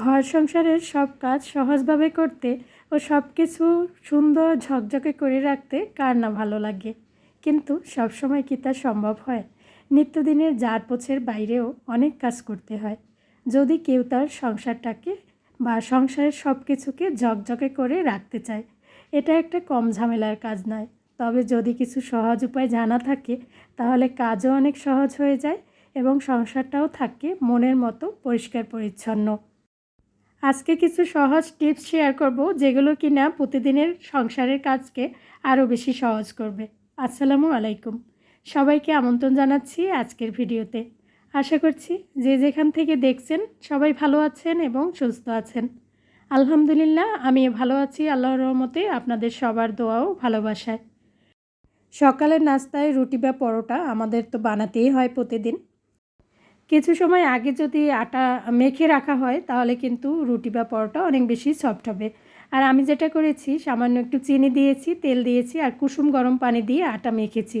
ঘর সংসারের সব কাজ সহজভাবে করতে ও সব কিছু সুন্দর ঝকঝকে করে রাখতে কার না ভালো লাগে। কিন্তু সবসময় কি তা সম্ভব হয়? নিত্যদিনের জার পোছের বাইরেও অনেক কাজ করতে হয়। যদি কেউ তার সংসারটাকে বা সংসারের সব কিছুকে ঝকঝকে করে রাখতে চায়, এটা একটা কম ঝামেলার কাজ নয়। তবে যদি কিছু সহজ উপায় জানা থাকে, তাহলে কাজও অনেক সহজ হয়ে যায় এবং সংসারটাও থাকে মনের মতো পরিষ্কার পরিচ্ছন্ন আজকে কিছু সহজ টিপস শেয়ার করব, যেগুলো কিনা প্রতিদিনের সংসারের কাজকে আরও বেশি সহজ করবে। আসসালামু আলাইকুম। সবাইকে আমন্ত্রণ জানাচ্ছি আজকের ভিডিওতে। আশা করছি যে যেখান থেকে দেখছেন সবাই ভালো আছেন এবং সুস্থ আছেন। আলহামদুলিল্লাহ আমি ভালো আছি, আল্লাহর রহমতে আপনাদের সবার দোয়াও ভালোবাসায়। সকালের নাস্তায় রুটি বা পরোটা আমাদের তো বানাতেই হয় প্রতিদিন। কিছু সময় আগে যদি আটা মেখে রাখা হয়, তাহলে কিন্তু রুটি বা পরোটা অনেক বেশি সফট হবে। আর আমি যেটা করেছি, সামান্য একটু চিনি দিয়েছি, তেল দিয়েছি আর কুসুম গরম পানি দিয়ে আটা মেখেছি।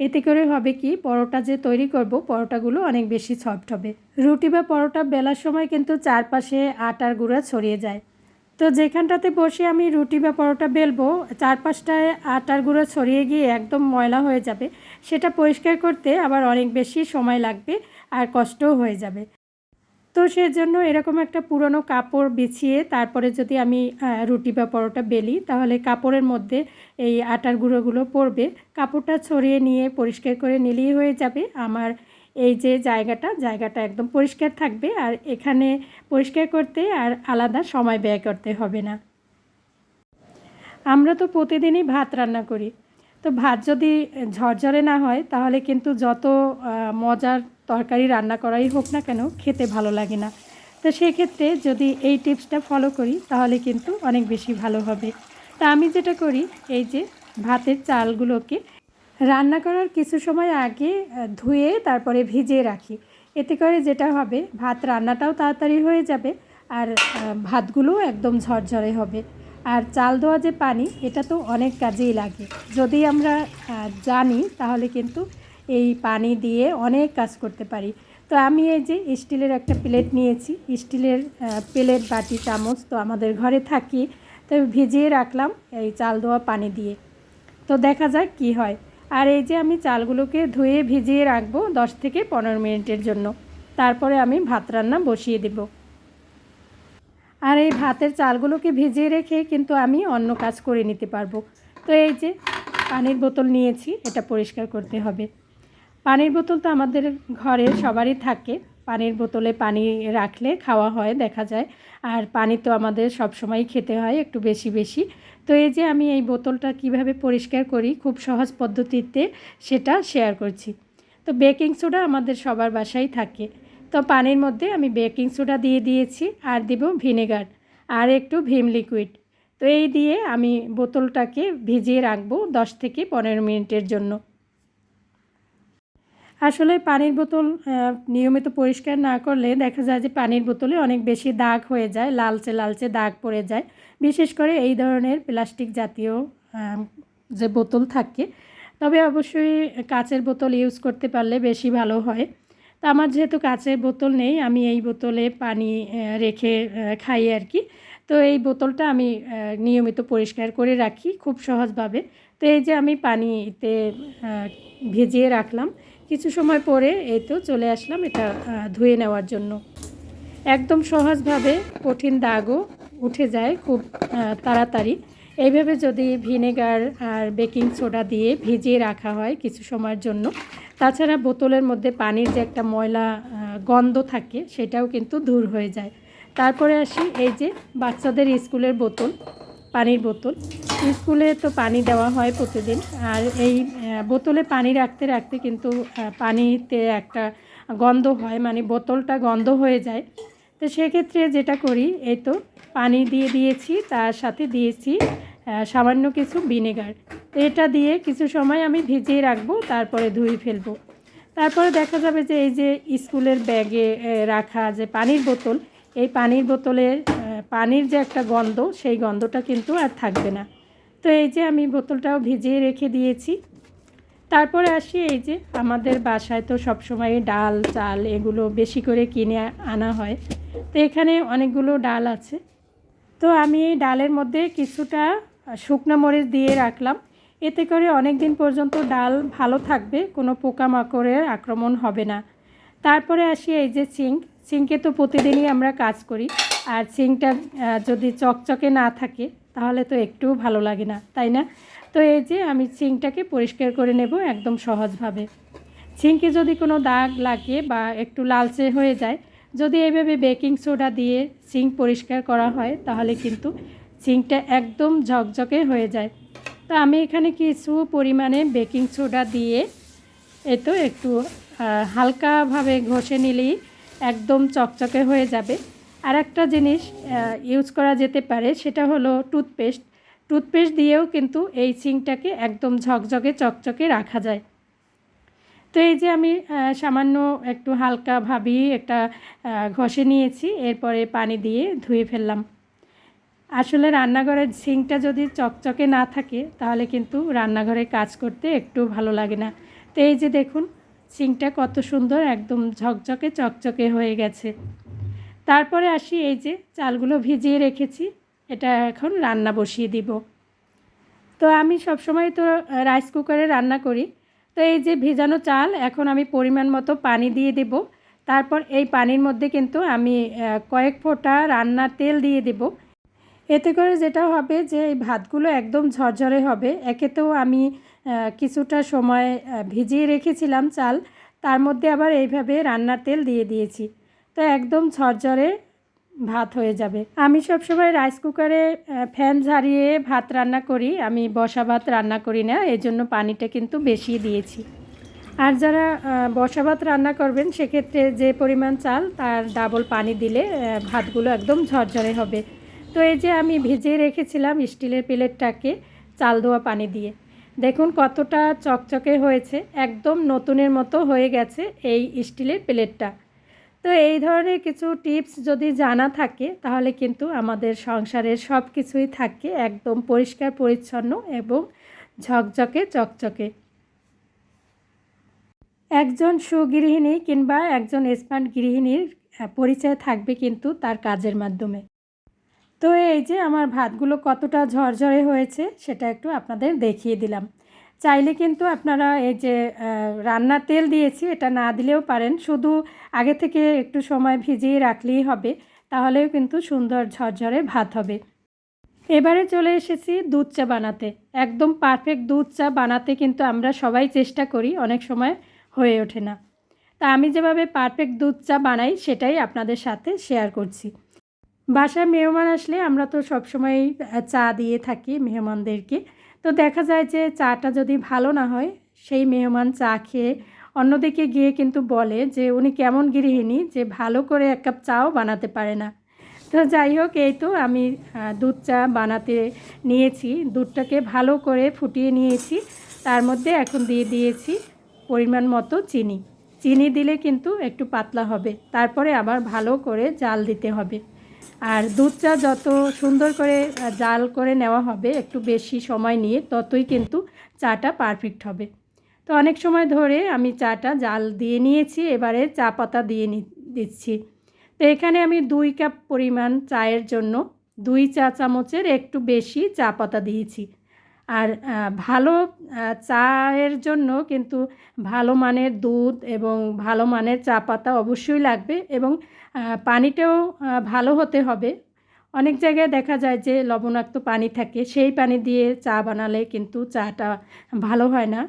এতে করে হবে কি, পরোটা যে তৈরি করব, পরোটাগুলো অনেক বেশি সফট হবে। রুটি বা পরোটা বেলার সময় কিন্তু চারপাশে আটার গুঁড়া ছড়িয়ে যায়। তো যেখানটাতে বসে আমি রুটি বা পরোটা বেলবো, চারপাশটায় আটার গুঁড়ো ছড়িয়ে গিয়ে একদম ময়লা হয়ে যাবে, সেটা পরিষ্কার করতে আবার অনেক বেশি সময় লাগবে আর কষ্টও হয়ে যাবে। তো সেজন্য এরকম একটা পুরনো কাপড় বিছিয়ে তারপরে যদি আমি রুটি বা পরোটা বেলি, তাহলে কাপড়ের মধ্যে এই আটার গুঁড়োগুলো পড়বে। কাপড়টা ছড়িয়ে নিয়ে পরিষ্কার করে নিলেই হয়ে যাবে। আমার এই যে জায়গাটা জায়গাটা একদম পরিষ্কার থাকবে আর এখানে পরিষ্কার করতে আর আলাদা সময় ব্যয় করতে হবে না। আমরা তো প্রতিদিনই ভাত রান্না করি। তো ভাত যদি ঝরঝরে না হয় তাহলে কিন্তু যত মজার তরকারি রান্না করাই হোক না কেন খেতে ভালো লাগে না। তো সেক্ষেত্রে যদি এই টিপসটা ফলো করি তাহলে কিন্তু অনেক বেশি ভালো হবে। তা আমি যেটা করি, এই যে ভাতের চালগুলোকে রান্না করার কিছু সময় আগে ধুয়ে তারপরে ভিজিয়ে রাখি। এতে করে যেটা হবে, ভাত রান্নাটাও তাড়াতাড়ি হয়ে যাবে আর ভাতগুলোও একদম ঝরঝরে হবে। আর চাল দেওয়া যে পানি, এটা তো অনেক কাজেই লাগে। যদি আমরা জানি, তাহলে কিন্তু এই পানি দিয়ে অনেক কাজ করতে পারি। তো আমি এই যে স্টিলের একটা প্লেট নিয়েছি। স্টিলের প্লেট, বাটি, চামচ তো আমাদের ঘরে থাকি। তো ভিজিয়ে রাখলাম এই চাল দেওয়া পানি দিয়ে। তো দেখা যাক কি হয়। আর এই যে আমি চালগুলোকে ধুয়ে ভিজিয়ে রাখব দশ থেকে পনেরো মিনিটের জন্য। তারপরে আমি ভাত রান্না বসিয়ে দেব। আর এই ভাতের চালগুলোকে ভিজিয়ে রেখে কিন্তু আমি অন্য কাজ করে নিতে পারব। তো এই যে পানির বোতল নিয়েছি, এটা পরিষ্কার করতে হবে। পানির বোতল তো আমাদের ঘরে সবারই থাকে। পানির বোতলে পানি রাখলে খাওয়া হয়, দেখা যায়। আর পানি তো আমাদের সব সময় খেতে হয়, একটু বেশি বেশি। তো এই যে আমি এই বোতলটা কীভাবে পরিষ্কার করি, খুব সহজ পদ্ধতিতে সেটা শেয়ার করছি। তো বেকিং সোডা আমাদের সবার বাসায় থাকে। তো পানির মধ্যে আমি বেকিং সোডা দিয়ে দিয়েছি আর দেব ভিনেগার আর একটু ভিম লিকুইড। তো এই দিয়ে আমি বোতলটাকে ভিজিয়ে রাখব দশ থেকে পনেরো মিনিটের জন্য। আসলে পানির বোতল নিয়মিত পরিষ্কার না করলে দেখা যায় যে পানির বোতলে অনেক বেশি দাগ হয়ে যায়, লালচে লালচে দাগ পড়ে যায়। বিশেষ করে এই ধরনের প্লাস্টিক জাতীয় যে বোতল থাকে। তবে অবশ্যই কাচের বোতল ইউজ করতে পারলে বেশি ভালো হয়। তো আমার যেহেতু কাচের বোতল নেই, আমি এই বোতলে পানি রেখে খাই আর কি। তো এই বোতলটা আমি নিয়মিত পরিষ্কার করে রাখি খুব সহজভাবে। তো এই যে আমি পানিতে ভিজিয়ে রাখলাম কিছু সময় পরে এই তো চলে আসলাম এটা ধুয়ে নেওয়ার জন্য। একদম সহজভাবে কঠিন দাগও উঠে যায় খুব তাড়াতাড়ি। এইভাবে যদি ভিনেগার আর বেকিং সোডা দিয়ে ভিজিয়ে রাখা হয় কিছু সময়ের জন্য। তাছাড়া বোতলের মধ্যে পানির যে একটা ময়লা গন্ধ থাকে সেটাও কিন্তু দূর হয়ে যায়। তারপরে আসি এই যে বাচ্চাদের স্কুলের বোতল। পানির বোতল। স্কুলে তো পানি দেওয়া হয় প্রতিদিন। আর এই বোতলে পানি রাখতে রাখতে কিন্তু পানিতে একটা গন্ধ হয় মানে বোতলটা গন্ধ হয়ে যায়। তো সেক্ষেত্রে যেটা করি, এই তো পানি দিয়ে দিয়েছি, তার সাথে দিয়েছি সামান্য কিছু ভিনেগার। তো এটা দিয়ে কিছু সময় আমি ভিজিয়ে রাখব, তারপরে ধুয়ে ফেলব। তারপরে দেখা যাবে যে এই যে স্কুলের ব্যাগে রাখা যে পানির বোতল এই পানির বোতলের পানির যে একটা গন্ধ, সেই গন্ধটা কিন্তু আর থাকবে না। তো এই যে আমি বোতলটাও ভিজিয়ে রেখে দিয়েছি। তারপরে আসি এই যে আমাদের বাসায় তো সবসময় ডাল, চাল এগুলো বেশি করে কিনে আনা হয়। তো এখানে অনেকগুলো ডাল আছে। তো আমি এই ডালের মধ্যে কিছুটা শুকনো মরিচ দিয়ে রাখলাম। এতে করে অনেক দিন পর্যন্ত ডাল ভালো থাকবে, কোনো পোকামাকড়ের আক্রমণ হবে না। তারপরে আসি এই যে সিঙ্ক সিঙ্কে তো প্রতিদিনই আমরা কাজ করি। আর সিঙ্কটা যদি চকচকে না থাকে, তাহলে তো একটুও ভালো লাগে না, তাই না? তো এই যে আমি সিঙ্কটাকে পরিষ্কার করে নেব একদম সহজভাবে। সিঙ্কে যদি কোনো দাগ লাগে বা একটু লালচে হয়ে যায়, যদি এইভাবে বেকিং সোডা দিয়ে সিঙ্ক পরিষ্কার করা হয়, তাহলে কিন্তু সিঙ্কটা একদম ঝকঝকে হয়ে যায়। তো আমি এখানে কিছু পরিমাণে বেকিং সোডা দিয়ে এ তো একটু হালকাভাবে ঘষে নিলেই একদম চকচকে হয়ে যাবে। আর একটা জিনিস ইউজ করা যেতে পারে সেটা হলো টুথপেস্ট টুথপেস্ট দিয়েও কিন্তু এই সিঙ্কটাকে একদম ঝকঝকে চকচকে রাখা যায়। তো এই যে আমি সামান্য একটু হালকা ভাবি, একটা ঘষে নিয়েছি, এরপরে পানি দিয়ে ধুয়ে ফেললাম। আসলে রান্নাঘরের সিঙ্কটা যদি চকচকে না থাকে, তাহলে কিন্তু রান্নাঘরে কাজ করতে একটু ভালো লাগে না। তো এই যে দেখুন সিঙ্কটা কত সুন্দর, একদম ঝকঝকে চকচকে হয়ে গেছে। তারপরে আসি এই যে চালগুলো ভিজিয়ে রেখেছি, এটা এখন রান্না বসিয়ে দিব। তো আমি সবসময় তো রাইস কুকারে রান্না করি। তো এই যে ভেজানো চাল এখন আমি পরিমাণ মতো পানি দিয়ে দেব। তারপর এই পানির মধ্যে কিন্তু আমি কয়েক ফোঁটা রান্নার তেল দিয়ে দেব। এতে করে যেটা হবে যে এই ভাতগুলো একদম ঝরঝরে হবে। একে তো আমি কিছুটা সময় ভিজিয়ে রেখেছিলাম চাল। তার মধ্যে আবার এইভাবে রান্নার তেল দিয়ে দিয়েছি। তো একদম ঝরঝরে ভাত হয়ে যাবে। আমি সবসময় রাইস কুকারে ফ্যান ঝারিয়ে ভাত রান্না করি। আমি বসা ভাত রান্না করি না এই জন্য পানিটা কিন্তু বেশি দিয়েছি। আর যারা বসা ভাত রান্না করবেন, সেক্ষেত্রে যে পরিমাণ চাল, তার ডাবল পানি দিলে ভাতগুলো একদম ঝরঝরে হবে। তো এই যে আমি ভিজিয়ে রেখেছিলাম স্টিলের প্লেটটাকে, চাল ধোয়া পানি দিয়ে। দেখুন কতটা চকচকে হয়েছে, একদম নতুনের মতো হয়ে গেছে এই স্টিলের প্লেটটা। তো এই ধরনের কিছু টিপস যদি জানা থাকে, তাহলে কিন্তু আমাদের সংসারের সব কিছুই থাকে একদম পরিষ্কার, পরিচ্ছন্ন এবং ঝকঝকে, চকচকে। একজন সুগৃহিণী কিংবা একজন স্মার্ট গৃহিণীর পরিচয় থাকবে কিন্তু তার কাজের মাধ্যমে। তো এই যে আমার ভাতগুলো কতটা ঝরঝরে হয়েছে, সেটা একটু আপনাদের দেখিয়ে দিলাম। চাইলে কিন্তু আপনারা এই যে রান্নার তেল দিয়েছি, এটা না দিলেও পারেন। শুধু আগে থেকে একটু সময় ভিজিয়ে রাখলেই হবে, তাহলেও কিন্তু সুন্দর ঝরঝরে ভাত হবে। এবারে চলে এসেছি দুধ চা বানাতে। একদম পারফেক্ট দুধ চা বানাতে কিন্তু আমরা সবাই চেষ্টা করি, অনেক সময় হয়ে ওঠে না। তা আমি যেভাবে পারফেক্ট দুধ চা বানাই, সেটাই আপনাদের সাথে শেয়ার করছি। বাসায় মেহমান আসলে আমরা তো সবসময় চা দিয়ে থাকি মেহমানদেরকে। তো দেখা যায় যে চাটা যদি ভালো না হয়, সেই মেহমান চা খেয়ে অন্যদিকে গিয়ে কিন্তু বলে যে উনি কেমন গৃহিণী যে ভালো করে এক কাপ চাও বানাতে পারে না। তো যাই হোক, এই তো আমি দুধ চা বানাতে নিয়েছি। দুধটাকে ভালো করে ফুটিয়ে নিয়েছি। তার মধ্যে এখন দিয়ে দিয়েছি পরিমাণ মতো চিনি। চিনি দিলে কিন্তু একটু পাতলা হবে। তারপরে আবার ভালো করে জাল দিতে হবে। আর দুধটা যত সুন্দর করে জাল করে নেওয়া হবে, একটু বেশি সময় নিয়ে, ততই কিন্তু চাটা পারফেক্ট হবে। তো অনেক সময় ধরে আমি চাটা জাল দিয়ে নিয়েছি, এবারে চা পাতা দিয়ে দিচ্ছি। তো এখানে আমি দুই কাপ পরিমাণ চায়ের জন্য দুই চা চামচের একটু বেশি চা পাতা দিয়েছি। আর ভালো চায়ের জন্য কিন্তু ভালো মানের দুধ এবং ভালো মানের চা পাতা অবশ্যই লাগবে এবং পানিটাও ভালো হতে হবে। অনেক জায়গায় দেখা যায় যে লবণাক্ত পানি থাকে, সেই পানি দিয়ে চা বানালে কিন্তু চাটা ভালো হয় না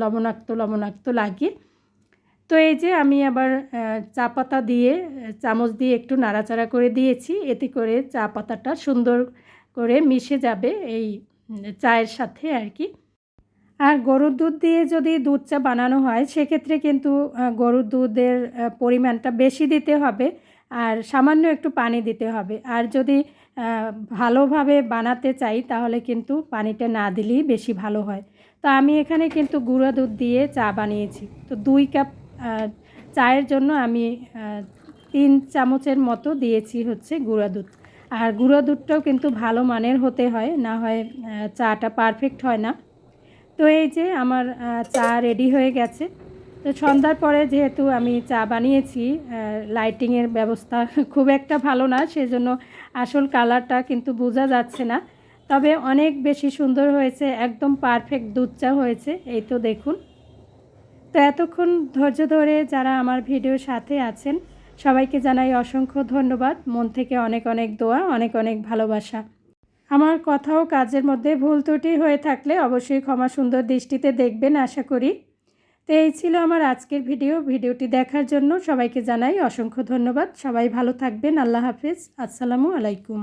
লবণাক্ত লবণাক্ত লাগে। তো এই যে আমি আবার চা পাতা দিয়ে, চামচ দিয়ে একটু নাড়াচাড়া করে দিয়েছি, এতে করে চা পাতাটা সুন্দর করে মিশে যাবে এই চায়ের সাথে আর কি আর গরুর দুধ দিয়ে যদি দুধ চা বানানো হয়, সেক্ষেত্রে কিন্তু গরুর দুধের পরিমাণটা বেশি দিতে হবে আর সামান্য একটু পানি দিতে হবে। আর যদি ভালোভাবে বানাতে চাই, তাহলে কিন্তু পানিটা না দিলেই বেশি ভালো হয়। তো আমি এখানে কিন্তু গুঁড়া দুধ দিয়ে চা বানিয়েছি। তো দুই কাপ চায়ের জন্য আমি তিন চামচের মতো দিয়েছি হচ্ছে গুঁড়া দুধ। আর গুঁড়ো দুধটাও কিন্তু ভালো মানের হতে হয়, না হয় চাটা পারফেক্ট হয় না। তো এই যে আমার চা রেডি হয়ে গেছে। তো সন্ধ্যার পরে যেহেতু আমি চা বানিয়েছি লাইটিংয়ের ব্যবস্থা খুব একটা ভালো না, সেজন্য আসল কালারটা কিন্তু বোঝা যাচ্ছে না। তবে অনেক বেশি সুন্দর হয়েছে, একদম পারফেক্ট দুধ চা হয়েছে, এই তো দেখুন। তো এতক্ষণ ধৈর্য ধরে যারা আমার ভিডিওর সাথে আছেন সবাইকে জানাই অসংখ্য ধন্যবাদ। মন থেকে অনেক অনেক দোয়া, অনেক অনেক ভালোবাসা। আমার কথাও কাজের মধ্যে ভুল ত্রুটি হয়ে থাকলে অবশ্যই ক্ষমা সুন্দর দৃষ্টিতে দেখবেন, আশা করি। তো এই ছিল আমার আজকের ভিডিও। ভিডিওটি দেখার জন্য সবাইকে জানাই অসংখ্য ধন্যবাদ। সবাই ভালো থাকবেন। আল্লাহ হাফিজ। আসসালামু আলাইকুম।